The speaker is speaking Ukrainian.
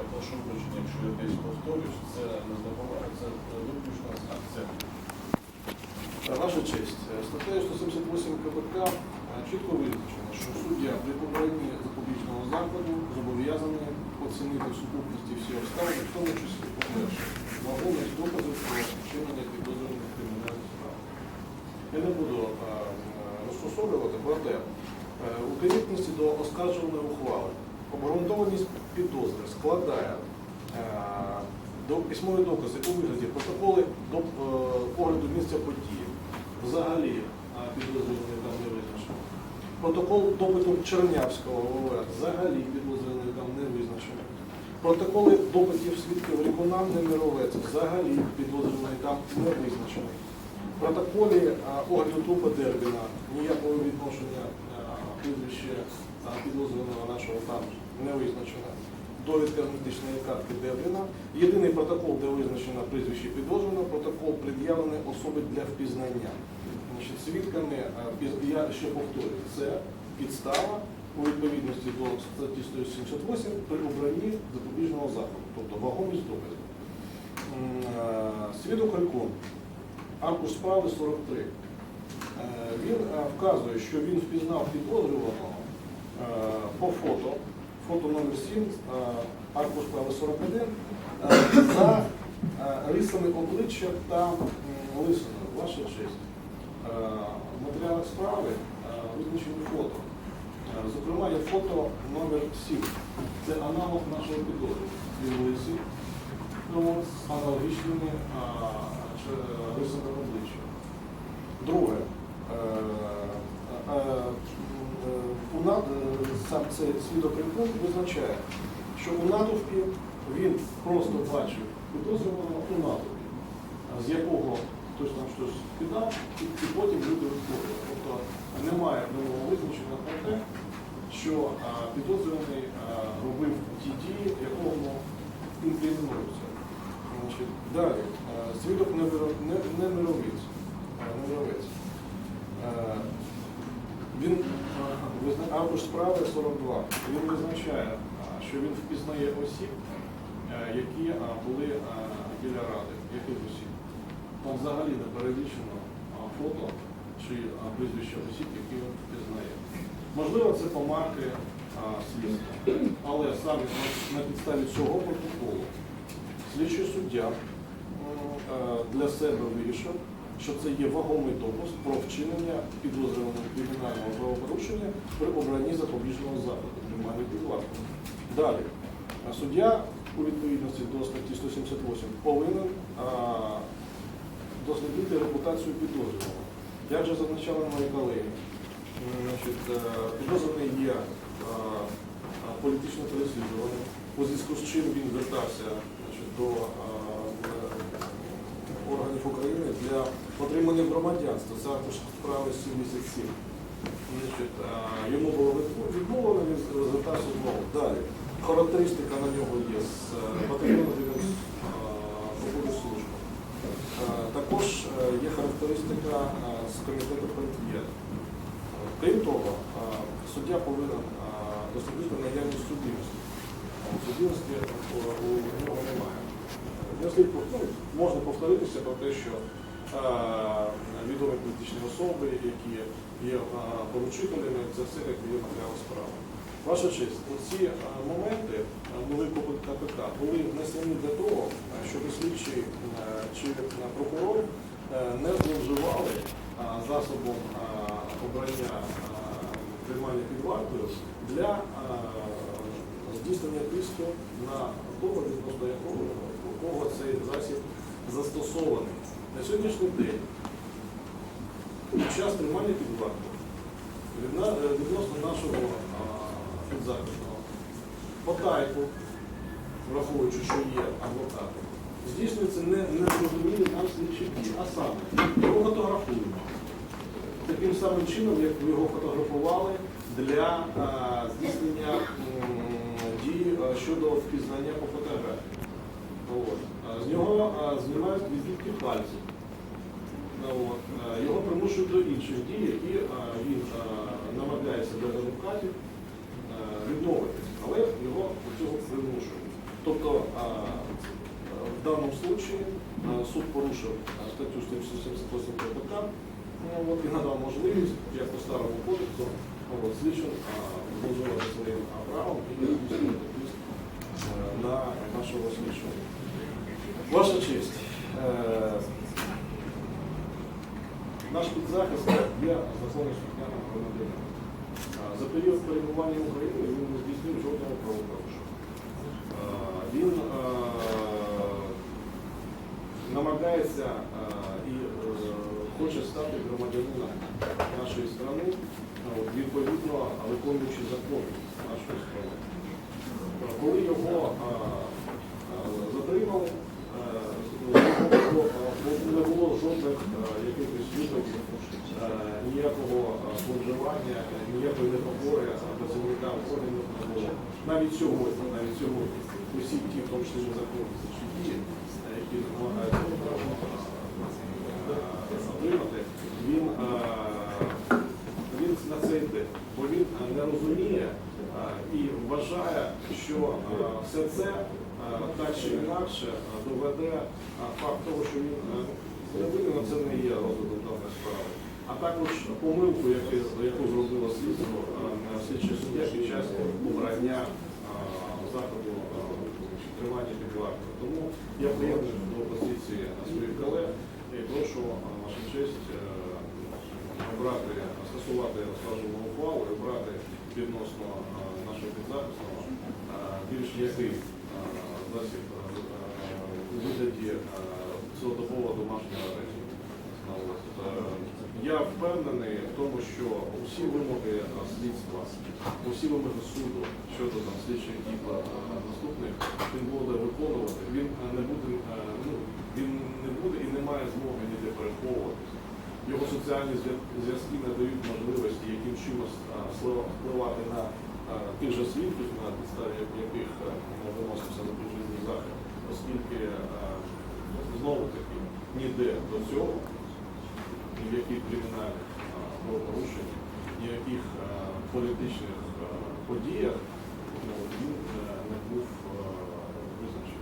я прошу вибачення, якщо я десь повторюсь, це не допомагає, це виключно акцент. Ваша честь, е, статтею 178 КПК е, чітко визначено, що суддя при побранні запобіжного заходу зобов'язаний оцінити в сукупності всі обставини, в тому числі, по-перше, вагомість доказів про вчинення підозрюваних кримінальних справ. Я не буду е, е, розстосовувати, проте е, у відповідності до оскаржуваної ухвали обґрунтованість підозри складає е, письмові докази у вигляді протоколи до е, огляду місця події. Взагалі е, підозрюваний там не визначено. Протокол допиту Чернявського ОВР взагалі підозрюваний там не визначений. Протоколи допитів свідків Рікунан Немировець взагалі підозрюваний там не визначений. Протоколі огляду трупа Дербіна ніякого відношення прізвище підозрюваного нашого там не визначено. Довідка з медичної картки Дербіна. Єдиний протокол, де визначено прізвище підозрюваного, протокол пред'явлений особи для впізнання. Значить, свідками, я ще повторюю, це підстава у відповідності до статті 178 при обранні запобіжного заходу, тобто вагомість доказів. Свідок Рекон, аркуш справи 43. Е, Він вказує, що він впізнав підозрюваного по фото, фото номер 7, е, аркуш справи 41, е, за е, рисами обличчя та лисиною. Ваша честь. Е, В матеріалах справи е, визначені фото. Е, Зокрема, є фото номер 7. Це аналог нашого. Він лисий, ну, з аналогічними рисами обличчя. Друге, цей свідок визначає, що у натовпі він просто бачив підозрюваного у натовпі, з якого хтось там щось кидав, і, і потім люди виходили. Тобто немає прямого визначення про те, що підозрюваний робив ті дії, якому інкримінуються. Значить, далі, свідок Не-. Е, Він аркуш справи 42. Він визначає, що він впізнає осіб, е, які були біля ради. Яких осіб? Там взагалі не перелічено фото чи прізвище осіб, які він впізнає. Можливо, це помарки слідства. Але саме на, підставі цього протоколу слідчий суддя е, для себе вирішив, що це є вагомий допуск про вчинення підозрюваного кримінального правопорушення при обранні запобіжного заходу тримання під вартою. Далі, е, суддя у відповідності до статті 178 повинен а, дослідити репутацію підозрюваного. Як же зазначали мої колеги, е, підозрюваний є а, а, політично переслідуваним, у зв'язку з чим він звертався до а, е, органів України для отримання громадянства. Це аркуш справи 77. Значить, йому було відмов- відмовлено, він звертався знову. Далі. Характеристика на нього є з е, батальйону, де він а, службу. Також е, є характеристика з комітету політв'ят. Крім того, суддя повинен дослідити наявність судимості. Судимості у нього немає. Можна повторитися про те, що відомі політичні особи, які є поручителями, це все як є матеріал справи. Ваша честь, ці моменти були КПК були внесені для того, щоб слідчий е, чи е, прокурор е, не зловживали засобом обрання а, тримання під вартою для здійснення тиску на того, відносно якого кого цей засіб застосований. На сьогоднішній день під час тримання під вартою е, відносно нашого підзахисного потайку, враховуючи, що є адвокати, здійснюється не, незрозумілі нам слідчі дії, а саме його фотографуємо. Таким самим чином, як ви його фотографували для здійснення дій щодо впізнання по фотографії. От. З нього знімають відбитки пальців. Е, Його примушують до інших дій, які е, він е, намагається до адвокатів е, відмовитись, але його до цього примушують. Тобто в даному а, суд порушив статтю 178 КПК і надав можливість, як по старому кодексу, слідчим зловживати своїм правом і здійснювати на нашого слідчого. Ваша честь, е, наш підзахист є законом слухняним громадянином. За період перебування в Україні він не здійснив жодного правопорушення. Він намагається і е, хоче стати громадянином нашої країни, відповідно виконуючи закони нашої країни. Коли його затримали, не було, жодних якихось відомств, ніякого а, зловживання, ніякої непокори а, працівникам органів не було. Навіть сьогодні, навіть сьогодні, усі ті, в тому числі незаконні слідчі дії, які він, а, він на це йде, бо він не розуміє і вважає, що все це а, так чи інакше доведе факт того, що він не винен, це не є розвиток даної справи. А також помилку, яку, зробило слідство, слідчий суддя під час обрання заходу тримання під вартою. Тому я приєднуюсь до позиції своїх колег і прошу а, вашу честь е, обрати, скасувати скажімо, ухвалу і обрати відносно нашого підзахисного більш м'який а, засіб у вигляді цілодобового домашнього е, Я впевнений в тому, що усі вимоги слідства, усі вимоги суду щодо там, слідчих дій наступних, він буде виконувати, він не буде, ну, він не буде і не має змоги ніде переховуватися. Його соціальні зв'язки не дають можливості яким чином впливати на тих же свідків, на підставі яких а, виносився запобіжний захід, оскільки знову таки ніде до цього, ні в яких кримінальних правопорушеннях, ні в яких політичних подіях ну, він е, не був визначений.